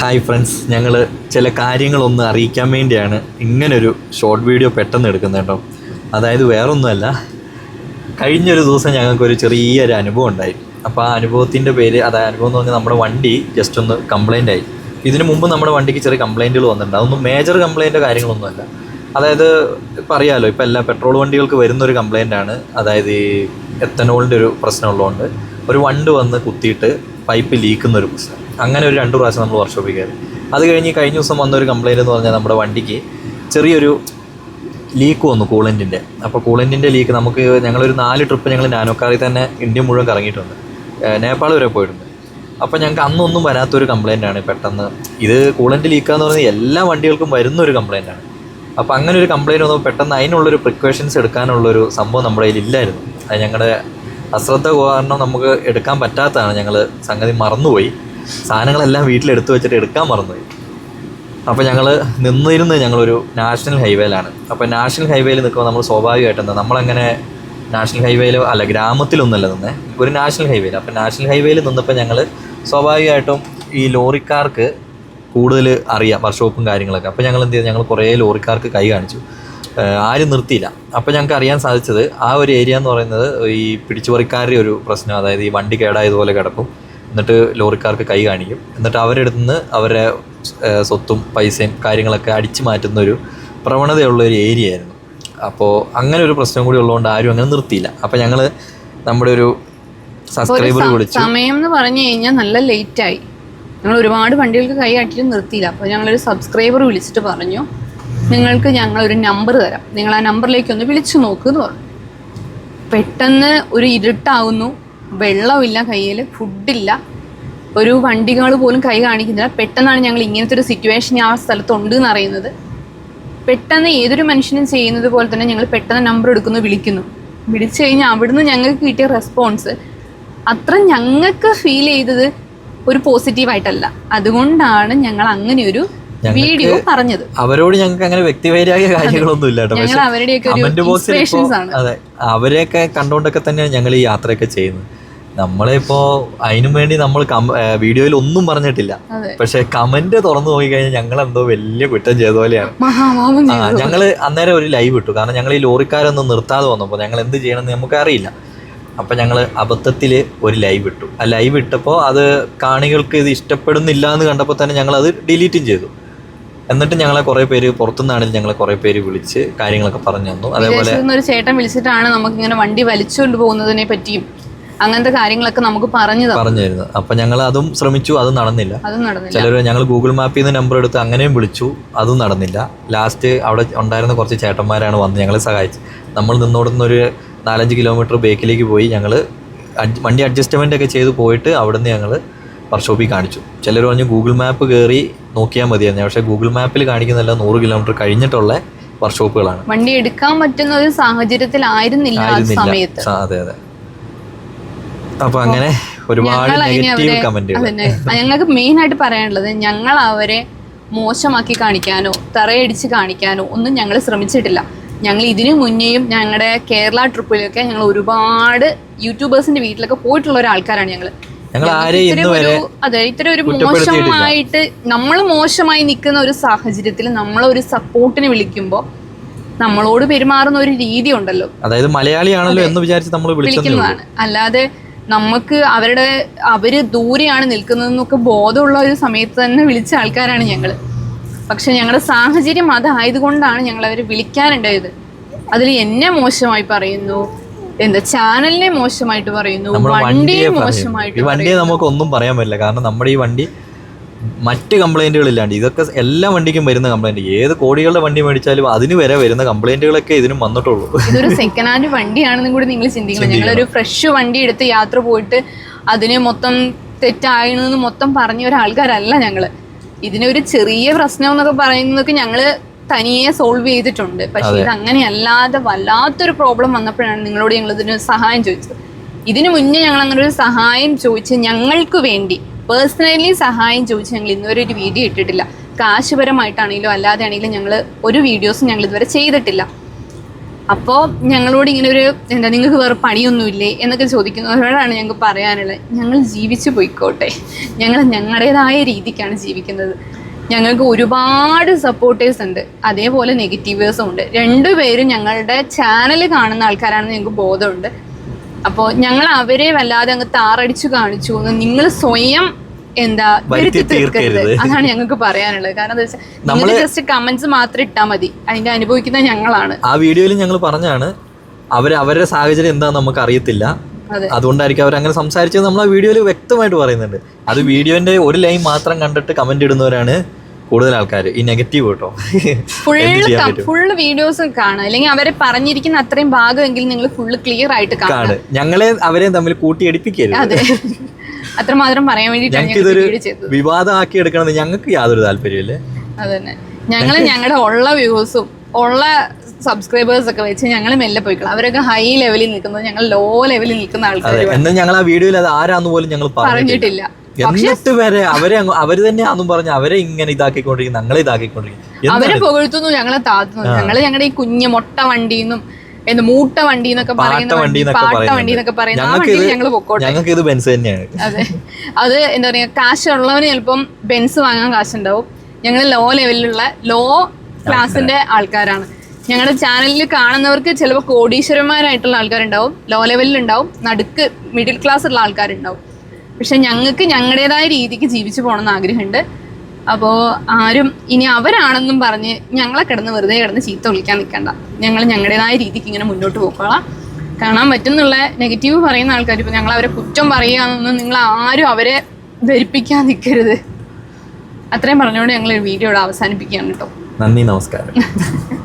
Hi friends ഞങ്ങൾ ചില കാര്യങ്ങളൊന്ന് അറിയിക്കാൻ വേണ്ടിയാണ് ഇങ്ങനൊരു ഷോർട്ട് വീഡിയോ പെട്ടെന്ന് എടുക്കുന്നത് കേട്ടോ. അതായത് വേറൊന്നുമല്ല കഴിഞ്ഞൊരു ദിവസം ഞങ്ങൾക്കൊരു ചെറിയൊരു അനുഭവം ഉണ്ടായി. അപ്പോൾ ആ അനുഭവത്തിന്റെ പേര് അതായത് അനുഭവം എന്ന് പറഞ്ഞാൽ നമ്മുടെ വണ്ടി ജസ്റ്റ് ഒന്ന് കംപ്ലൈന്റ് ആയി. ഇതിനു മുമ്പ് നമ്മുടെ വണ്ടിക്ക് ചെറിയ കംപ്ലൈന്റുകൾ വന്നിട്ടുണ്ട്. അതൊന്നും മേജർ കംപ്ലൈന്റ് കാര്യങ്ങളൊന്നുമല്ല. അതായത് ഇപ്പം അറിയാമല്ലോ ഇപ്പം എല്ലാ പെട്രോൾ വണ്ടികൾക്ക് വരുന്നൊരു ആണ്. അതായത് ഈ എത്തനോളിന്റെ ഒരു പ്രശ്നമുള്ളതുകൊണ്ട് ഒരു വണ്ട് വന്ന് കുത്തിയിട്ട് പൈപ്പ് ലീക്കുന്ന ഒരു പ്രശ്നം. അങ്ങനെ ഒരു രണ്ട് പ്രാവശ്യം നമ്മൾ വർക്ക്ഷോപ്പിൽ കയറി. അത് കഴിഞ്ഞ് കഴിഞ്ഞ ദിവസം വന്ന ഒരു കംപ്ലയിന്റ് എന്ന് പറഞ്ഞാൽ നമ്മുടെ വണ്ടിക്ക് ചെറിയൊരു ലീക്ക് വന്നു കൂളന്റിന്റെ അപ്പോൾ കൂളന്റിന്റെ ലീക്ക് നമുക്ക് ഞങ്ങളൊരു നാല് ട്രിപ്പ് ഞങ്ങൾ നാനോക്കാറിൽ കാറിൽ തന്നെ ഇന്ത്യ മുഴുവൻ കറങ്ങിയിട്ടുണ്ട്. നേപ്പാൾ വരെ പോയിട്ടുണ്ട്. അപ്പോൾ ഞങ്ങൾക്ക് അന്നൊന്നും വരാത്തൊരു കംപ്ലയിന്റാണ് പെട്ടെന്ന്. ഇത് കൂളന്റ് ലീക്കാന്ന് പറഞ്ഞാൽ എല്ലാ വണ്ടികൾക്കും വരുന്ന ഒരു കംപ്ലയിന്റാണ് അപ്പോൾ അങ്ങനെ ഒരു കംപ്ലയിന്റ് വന്നപ്പോൾ പെട്ടെന്ന് അതിനുള്ളൊരു പ്രിക്കോഷൻസ് എടുക്കാനുള്ളൊരു സംഭവം നമ്മുടെ കയ്യിൽ ഇല്ലായിരുന്നു. അത് ഞങ്ങളുടെ അശ്രദ്ധ കാരണം നമുക്ക് എടുക്കാൻ പറ്റാത്തതാണ് ഞങ്ങൾ സംഗതി മറന്നുപോയി. സാധനങ്ങളെല്ലാം വീട്ടിലെടുത്ത് വെച്ചിട്ട് എടുക്കാൻ മറന്നുപോയി. അപ്പോൾ ഞങ്ങൾ നിന്നിരുന്ന് ഞങ്ങളൊരു നാഷണൽ ഹൈവേയിലാണ്. അപ്പോൾ നാഷണൽ ഹൈവേയിൽ നിൽക്കുമ്പോൾ നമ്മൾ സ്വാഭാവികമായിട്ട് എന്താ നമ്മളങ്ങനെ നാഷണൽ ഹൈവേയിൽ അല്ല ഗ്രാമത്തിലൊന്നുമല്ല നിന്നേ. ഒരു നാഷണൽ ഹൈവേയിൽ അപ്പോൾ നാഷണൽ ഹൈവേയിൽ നിന്നപ്പോൾ ഞങ്ങൾ സ്വാഭാവികമായിട്ടും ഈ ലോറിക്കാർക്ക് കൂടുതൽ അറിയാം വർക്ക്ഷോപ്പും കാര്യങ്ങളൊക്കെ. അപ്പോൾ ഞങ്ങൾ എന്ത് ചെയ്തു? ഞങ്ങൾ കുറേ ലോറിക്കാർക്ക് കൈ കാണിച്ചു. ആരും നിർത്തിയില്ല. അപ്പോൾ ഞങ്ങൾക്ക് അറിയാൻ സാധിച്ചത് ആ ഒരു ഏരിയ എന്ന് പറയുന്നത് ഈ പിടിച്ചുപറിക്കാരുടെ ഒരു പ്രശ്നം. അതായത് ഈ വണ്ടി കേടായതുപോലെ കിടക്കും. എന്നിട്ട് ലോറിക്കാർക്ക് കൈ കാണിക്കും. എന്നിട്ട് അവരുടെ അടുത്ത് നിന്ന് അവരെ സ്വത്തും പൈസയും കാര്യങ്ങളൊക്കെ അടിച്ചു മാറ്റുന്ന ഒരു പ്രവണതയുള്ള ഒരു ഏരിയ ആയിരുന്നു അപ്പോൾ അങ്ങനെ ഒരു പ്രശ്നം കൂടി ഉള്ളതുകൊണ്ട് ആരും അങ്ങനെ നിർത്തിയില്ല. അപ്പോൾ ഞങ്ങൾ നമ്മുടെ ഒരു സബ്സ്ക്രൈബർ വിളിച്ചു. സമയം എന്ന് പറഞ്ഞു കഴിഞ്ഞാൽ നല്ല ലേറ്റ് ആയി. ഞങ്ങൾ ഒരുപാട് വണ്ടികൾക്ക് കൈ അട്ടിട്ട് നിർത്തിയില്ല. അപ്പോൾ ഞങ്ങളൊരു സബ്സ്ക്രൈബർ വിളിച്ചിട്ട് പറഞ്ഞു നിങ്ങൾക്ക് ഞങ്ങൾ ഒരു നമ്പർ തരാം. നിങ്ങൾ ആ നമ്പറിലേക്ക് ഒന്ന് വിളിച്ചു നോക്ക് എന്ന് പറഞ്ഞു. പെട്ടെന്ന് ഒരു ഇരുട്ടാവുന്നു. വെള്ളമില്ല കയ്യിൽ ഫുഡില്ല ഒരു വണ്ടികൾ പോലും കൈ കാണിക്കുന്നില്ല. പെട്ടെന്നാണ് ഞങ്ങൾ ഇങ്ങനത്തെ ഒരു സിറ്റുവേഷൻ ആ സ്ഥലത്തുണ്ട് എന്ന് അറിയുന്നത്. പെട്ടെന്ന് ഏതൊരു മനുഷ്യനും ചെയ്യുന്നത് പോലെ തന്നെ ഞങ്ങൾ പെട്ടെന്ന് നമ്പർ എടുക്കുന്നു വിളിക്കുന്നു. വിളിച്ചു കഴിഞ്ഞാൽ അവിടുന്ന് ഞങ്ങൾക്ക് കിട്ടിയ റെസ്പോൺസ് അത്ര ഞങ്ങൾക്ക് ഫീൽ ചെയ്തത് ഒരു പോസിറ്റീവായിട്ടല്ല അതുകൊണ്ടാണ് ഞങ്ങൾ അങ്ങനെ ഒരു വീഡിയോ പറഞ്ഞത്. അവരോട് ഞങ്ങൾക്ക് അങ്ങനെ വ്യക്തിപരമായ കാര്യങ്ങളൊന്നും ഇല്ല കേട്ടോ. അവരുടെയൊക്കെ അവരെയൊക്കെ കണ്ടുകൊണ്ടൊക്കെ തന്നെയാണ് ഞങ്ങൾ ഈ യാത്രയൊക്കെ ചെയ്യുന്നത്. നമ്മളിപ്പോ അതിനും വേണ്ടി നമ്മൾ വീഡിയോയിൽ ഒന്നും പറഞ്ഞിട്ടില്ല. പക്ഷെ കമന്റ് തുറന്നു പോയി കഴിഞ്ഞാൽ ഞങ്ങൾ എന്തോ വലിയ കുറ്റം ചെയ്ത പോലെയാണ്. ഞങ്ങൾ അന്നേരം ഒരു ലൈവ് ഇട്ടു. കാരണം ഞങ്ങൾ ഈ ലോറിക്കാരൊന്നും നിർത്താതെ വന്നപ്പോൾ ഞങ്ങൾ എന്ത് ചെയ്യണമെന്ന് നമുക്ക് അറിയില്ല അപ്പം ഞങ്ങൾ അബദ്ധത്തിൽ ഒരു ലൈവ് ഇട്ടു. ആ ലൈവ് ഇട്ടപ്പോൾ അത് കാണികൾക്ക് ഇത് ഇഷ്ടപ്പെടുന്നില്ല എന്ന് കണ്ടപ്പോൾ തന്നെ ഞങ്ങൾ അത് ഡിലീറ്റും ചെയ്തു. എന്നിട്ട് ഞങ്ങളെ കുറെ പേര് പുറത്തുനിന്നാണെങ്കിൽ ഞങ്ങളെ കുറെ പേര് വിളിച്ച് കാര്യങ്ങളൊക്കെ പറഞ്ഞു തന്നു. അതേപോലെ ചേട്ടൻ വിളിച്ചിട്ടാണ് നമുക്ക് ഇങ്ങനെ വണ്ടി വലിച്ചുകൊണ്ട് പോകുന്നതിനെ പറ്റിയും അങ്ങനത്തെ കാര്യങ്ങളൊക്കെ നമുക്ക് പറഞ്ഞു പറഞ്ഞു തരുന്നത് അപ്പം ഞങ്ങൾ അതും ശ്രമിച്ചു അതും നടന്നില്ല. അത് നടന്നില്ല. ചിലർ ഞങ്ങൾ ഗൂഗിൾ മാപ്പിൽ നിന്ന് നമ്പർ എടുത്ത് അങ്ങനെയും വിളിച്ചു അതും നടന്നില്ല. ലാസ്റ്റ് അവിടെ ഉണ്ടായിരുന്ന കുറച്ച് ചേട്ടന്മാരാണ് വന്ന് ഞങ്ങളെ സഹായിച്ചത് നമ്മൾ നിന്നോടുന്ന ഒരു നാലഞ്ച് കിലോമീറ്റർ ബേക്കിലേക്ക് പോയി ഞങ്ങൾ വണ്ടി അഡ്ജസ്റ്റ്മെന്റ് ഒക്കെ ചെയ്ത് പോയിട്ട് അവിടുന്ന് ഞങ്ങൾ വർക്ക്ഷോപ്പിൽ കാണിച്ചു. ചിലർ പറഞ്ഞു ഗൂഗിൾ മാപ്പ് കയറി നോക്കിയാൽ മതിയായിരുന്നു. പക്ഷേ ഗൂഗിൾ മാപ്പിൽ കാണിക്കുന്നതല്ല നൂറ് കിലോമീറ്റർ കഴിഞ്ഞിട്ടുള്ള വർക്ക്ഷോപ്പുകളാണ് വണ്ടി എടുക്കാൻ പറ്റുന്ന ഒരു സാഹചര്യത്തിലായിരുന്നില്ല അതെ അതെ. അപ്പൊ അങ്ങനെ ഒരുപാട് നെഗറ്റീവ് കമന്റുകൾ. ഞങ്ങൾക്ക് മെയിൻ ആയിട്ട് പറയാനുള്ളത് ഞങ്ങൾ അവരെ മോശമാക്കി കാണിക്കാനോ തറയടിച്ച് കാണിക്കാനോ ഒന്നും ഞങ്ങൾ ശ്രമിച്ചിട്ടില്ല. ഞങ്ങൾ ഇതിനു മുന്നേയും ഞങ്ങളുടെ കേരള ട്രിപ്പിലൊക്കെ ഞങ്ങൾ ഒരുപാട് യൂട്യൂബേഴ്സിന്റെ വീട്ടിലൊക്കെ പോയിട്ടുള്ള ഒരാൾക്കാരാണ് ഞങ്ങൾ അതെ ഇത്തരം ഒരു മോശമായിട്ട് നമ്മൾ മോശമായി നിൽക്കുന്ന ഒരു സാഹചര്യത്തിൽ നമ്മളൊരു സപ്പോർട്ടിന് വിളിക്കുമ്പോൾ നമ്മളോട് പെരുമാറുന്ന ഒരു രീതി ഉണ്ടല്ലോ. അതായത് മലയാളിയാണല്ലോ എന്ന് വിചാരിച്ച് നമ്മൾ വിളിക്കുന്നതാണ്. അല്ലാതെ നമുക്ക് അവരുടെ അവർ ദൂരെയാണ് നിൽക്കുന്നതെന്നൊക്കെ ബോധമുള്ള ഒരു സമയത്ത് തന്നെ വിളിച്ച ആൾക്കാരാണ് ഞങ്ങൾ പക്ഷെ ഞങ്ങളുടെ സാഹചര്യം അതായതുകൊണ്ടാണ് ഞങ്ങൾ അവരെ വിളിക്കാനുണ്ടായത് അതിൽ എന്നെ മോശമായി പറയുന്നു എന്താ ചാനലിനെ മോശമായിട്ട് പറയുന്നു വണ്ടിയെ മോശമായിട്ട് വണ്ടിയെ നമുക്ക് ഒന്നും പറയാൻ പറ്റില്ല. കാരണം നമ്മുടെ ഈ വണ്ടി മറ്റ് കംപ്ലൈന്റുകൾ ഇല്ലാണ്ട് ഇതൊക്കെ എല്ലാ വണ്ടിക്കും വരുന്ന കംപ്ലൈന്റ് ഏത് കോടികളുടെ വണ്ടി മേടിച്ചാലും അതിന് വരെ വരുന്ന കംപ്ലൈന്റുകളൊക്കെ ഇതിനും വന്നിട്ടുള്ളൂ. ഇതൊരു സെക്കൻഡ് ഹാൻഡ് വണ്ടിയാണെന്നും കൂടി നിങ്ങൾ ചിന്തിക്കണം. ഞങ്ങളൊരു ഫ്രഷ് വണ്ടി എടുത്ത് യാത്ര പോയിട്ട് അതിന് മൊത്തം തെറ്റായിരുന്നു മൊത്തം പറഞ്ഞ ഒരാൾക്കാരല്ല ഞങ്ങൾ. ഇതിനൊരു ചെറിയ പ്രശ്നം എന്നൊക്കെ പറയുന്നതൊക്കെ ഞങ്ങൾ തനിയെ സോൾവ് ചെയ്തിട്ടുണ്ട്. പക്ഷേ ഇത് അങ്ങനെയല്ലാതെ വല്ലാത്തൊരു പ്രോബ്ലം വന്നപ്പോഴാണ് നിങ്ങളോട് ഞങ്ങൾ ഇതിന് സഹായം ചോദിച്ചത്. ഇതിനു മുന്നേ ഞങ്ങൾ അങ്ങനെ ഒരു സഹായം ചോദിച്ച് ഞങ്ങൾക്ക് വേണ്ടി പേഴ്സണലി സഹായം ചോദിച്ച് ഞങ്ങൾ ഇന്നുവരെ ഒരു വീഡിയോ ഇട്ടിട്ടില്ല. കാശുപരമായിട്ടാണെങ്കിലും അല്ലാതെ ആണെങ്കിലും ഞങ്ങൾ ഒരു വീഡിയോസും ഞങ്ങൾ ഇതുവരെ ചെയ്തിട്ടില്ല. അപ്പോൾ ഞങ്ങളോട് ഇങ്ങനെ ഒരു എന്താ നിങ്ങൾക്ക് വേറെ പണിയൊന്നുമില്ലേ എന്നൊക്കെ ചോദിക്കുന്നവരോടാണ് ഞങ്ങൾക്ക് പറയാനുള്ളത്. ഞങ്ങൾ ജീവിച്ചു പോയിക്കോട്ടെ. ഞങ്ങൾ ഞങ്ങളുടേതായ രീതിക്കാണ് ജീവിക്കുന്നത്. ഞങ്ങൾക്ക് ഒരുപാട് സപ്പോർട്ടേഴ്സ് ഉണ്ട്. അതേപോലെ നെഗറ്റീവേഴ്സും ഉണ്ട്. രണ്ടുപേരും ഞങ്ങളുടെ ചാനൽ കാണുന്ന ആൾക്കാരാണെന്ന് ഞങ്ങൾക്ക് ബോധമുണ്ട്. അപ്പോൾ ഞങ്ങൾ അവരെ വല്ലാതെ അങ്ങ് താറടിച്ചു കാണിച്ചു. എന്ന് നിങ്ങൾ സ്വയം എന്താ വരുത്തി തീർക്കരുത്. അതാണ് ഞങ്ങൾക്ക് പറയാനുള്ളത്. കാരണം എന്താ വെച്ചാൽ നിങ്ങൾ ജസ്റ്റ് കമന്റ്സ് മാത്രം ഇട്ടാൽ മതി. അതിന്റെ അനുഭവിക്കുന്ന ഞങ്ങളാണ്. ആ വീഡിയോയിൽ ഞങ്ങൾ പറഞ്ഞാണ് അവർ അവരുടെ സാഹചര്യം എന്താ നമുക്ക് അറിയത്തില്ല. അതെ. അതുകൊണ്ടായിരിക്കും അവർ അങ്ങനെ സംസാരിച്ചത്. നമ്മൾ ആ വീഡിയോയിൽ വ്യക്തമായിട്ട് പറയുന്നുണ്ട്. അത് വീഡിയോന്റെ ഒരു ലൈൻ മാത്രം കണ്ടിട്ട് കമന്റ് ഇടുന്നവരാണ്. കൂടുതൽ ആൾക്കാർ ഈ നെഗറ്റീവ് കേട്ടോ. ഫുള്ള് വീഡിയോസ് കാണുക അല്ലെങ്കിൽ അവരെ പറഞ്ഞിരിക്കുന്ന അത്രയും ഭാഗമെങ്കിലും നിങ്ങൾ ഫുള്ള് ക്ലിയർ ആയിട്ട് കാണും. ഞങ്ങളെ അവരെ തമ്മിൽ കൂട്ടിയടിപ്പിക്കരുത്. അതെ. അത്രമാത്രം പറയാൻ വേണ്ടി ഞങ്ങൾക്ക് ഇതൊരു വിവാദമാക്കി എടുക്കണമെന്ന് ഞങ്ങൾക്ക് യാതൊരു താല്പര്യമില്ലേ അതന്നെ. ഞങ്ങൾ ഞങ്ങളുടെ ഉള്ള വ്യൂസും ഉള്ള സബ്സ്ക്രൈബേഴ്സ് ഒക്കെ വെച്ച് ഞങ്ങൾ മെല്ലെ പോയിക്കണം അവരൊക്കെ ഹൈ ലെവലിൽ നിൽക്കുന്നത് ഞങ്ങൾ ലോ ലെവലിൽ നിൽക്കുന്ന ആൾക്കാർ എന്നാൽ ഞങ്ങൾ ആ വീഡിയോയിൽ അത് ആരാന്ന് പോലും ഞങ്ങൾ പറഞ്ഞിട്ടില്ല. എന്നിട്ട് വരെ അവരെ അവർ തന്നെയാന്നും പറഞ്ഞ് അവരെ ഇങ്ങനെ ഇതാക്കിക്കൊണ്ടിരിക്കും ഞങ്ങളെ ഇതാക്കിക്കൊണ്ടിരിക്കും അവരെ പുകഴ്ത്തുന്നു ഞങ്ങളെ താത്തുന്നു ഞങ്ങൾ ഞങ്ങളുടെ ഈ കുഞ്ഞു മൊട്ട വണ്ടിന്നും എന്ത് മൂട്ട വണ്ടി എന്നൊക്കെ പറയുന്ന വണ്ടി വണ്ടി പാട്ട വണ്ടി എന്നൊക്കെ പറയുന്ന ആ വണ്ടിയിൽ ഞങ്ങൾ പൊക്കോട്ടെ. ഞങ്ങൾക്ക് ഇത് ബെൻസ് തന്നെയാണ്. അതെ. അത് എന്താ പറയാ കാശ് ഉള്ളവന് ചിലപ്പം ബെൻസ് വാങ്ങാൻ കാശുണ്ടാവും. ഞങ്ങൾ ലോ ലെവലിലുള്ള ലോ ക്ലാസിന്റെ ആൾക്കാരാണ്. ഞങ്ങളുടെ ചാനലിൽ കാണുന്നവർക്ക് ചിലപ്പോൾ കോടീശ്വരന്മാരായിട്ടുള്ള ആൾക്കാരുണ്ടാവും ലോ ലെവലിൽ ഉണ്ടാവും നടുക്ക് മിഡിൽ ക്ലാസ് ഉള്ള ആൾക്കാരുണ്ടാവും. പക്ഷെ ഞങ്ങൾക്ക് ഞങ്ങളുടേതായ രീതിക്ക് ജീവിച്ചു പോകണം പോകണമെന്ന് ആഗ്രഹമുണ്ട്. അപ്പോൾ ആരും ഇനി അവരാണെന്നും പറഞ്ഞ് ഞങ്ങളെ കിടന്ന് വെറുതെ കിടന്ന് ചീത്ത വിളിക്കാൻ നിൽക്കണ്ട. ഞങ്ങൾ ഞങ്ങളുടേതായ രീതിക്ക് ഇങ്ങനെ മുന്നോട്ട് പോയിക്കോളാം. കാണാൻ പറ്റുന്നുള്ള നെഗറ്റീവ് പറയുന്ന ആൾക്കാർ ഇപ്പൊ ഞങ്ങൾ അവരെ കുറ്റം പറയുകയാണെന്നൊന്നും നിങ്ങൾ ആരും അവരെ ധരിപ്പിക്കാൻ നിൽക്കരുത്. അത്രയും പറഞ്ഞുകൊണ്ട് ഞങ്ങൾ വീഡിയോ ഇവിടെ അവസാനിപ്പിക്കുകയാണ് കേട്ടോ. നന്ദി നമസ്കാരം.